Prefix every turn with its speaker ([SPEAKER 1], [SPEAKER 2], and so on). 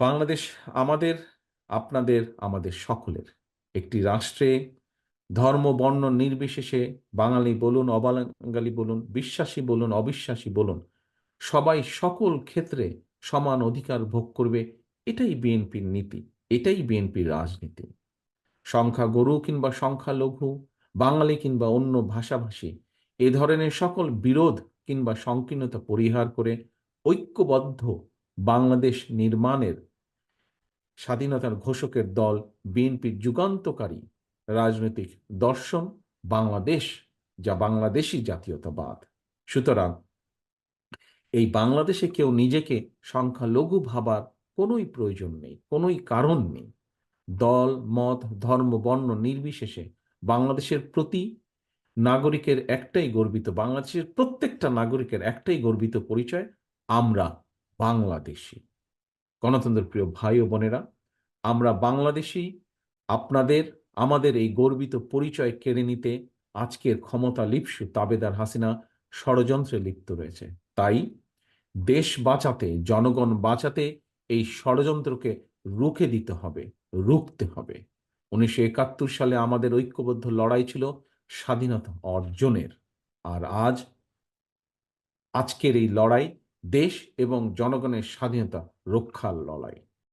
[SPEAKER 1] বাংলাদেশ আমাদের, আপনাদের, আমাদের সকলের। একটি রাষ্ট্রে ধর্ম, বর্ণ নির্বিশেষে বাঙালি বলুন, অবাঙালি বলুন, বিশ্বাসী বলুন, অবিশ্বাসী বলুন, সবাই সকল ক্ষেত্রে সমান অধিকার ভোগ করবে। এটাই বিএনপির নীতি, এটাই বিএনপির রাজনীতি। সংখ্যা গরু কিংবা সংখ্যা লঘু বাঙালি কিংবা অন্য ভাষাভাষী, এ ধরনের সকল বিরোধ কিংবা সংকীর্ণতা পরিহার করে ঐক্যবদ্ধ বাংলাদেশ নির্মাণের স্বাধীনতার ঘোষকের দল বিএনপির যুগান্তকারী রাজনৈতিক দর্শন, বাংলাদেশ, যা বাংলাদেশি জাতীয়তাবাদ। সুতরাং এই বাংলাদেশে কেউ নিজেকে সংখ্যালঘু ভাবার কোনোই প্রয়োজন নেই, কোনোই কারণ নেই। দল, মত, ধর্ম, বর্ণ নির্বিশেষে বাংলাদেশের প্রতি নাগরিকের একটাই গর্বিত, বাংলাদেশের প্রত্যেকটা নাগরিকের একটাই গর্বিত পরিচয়, আমরা বাংলাদেশি। গণতন্ত্র প্রিয় ভাই ও বোনেরা, আমরা বাংলাদেশি আপনাদের, আমাদের এই গর্বিত পরিচয় কেড়ে নিতে আজকের ক্ষমতা লিপসু তাবেদার হাসিনা ষড়যন্ত্রে লিপ্ত রয়েছে। তাই দেশ বাঁচাতে, জনগণ বাঁচাতে এই ষড়যন্ত্রকে রুখে দিতে হবে, রুখতে হবে। উনিশশো একাত্তর সালে আমাদের ঐক্যবদ্ধ লড়াই ছিল স্বাধীনতা অর্জনের। আর আজ আজকের এই লড়াই দেশ এবং জনগণের স্বাধীনতা রক্ষার লড়াই।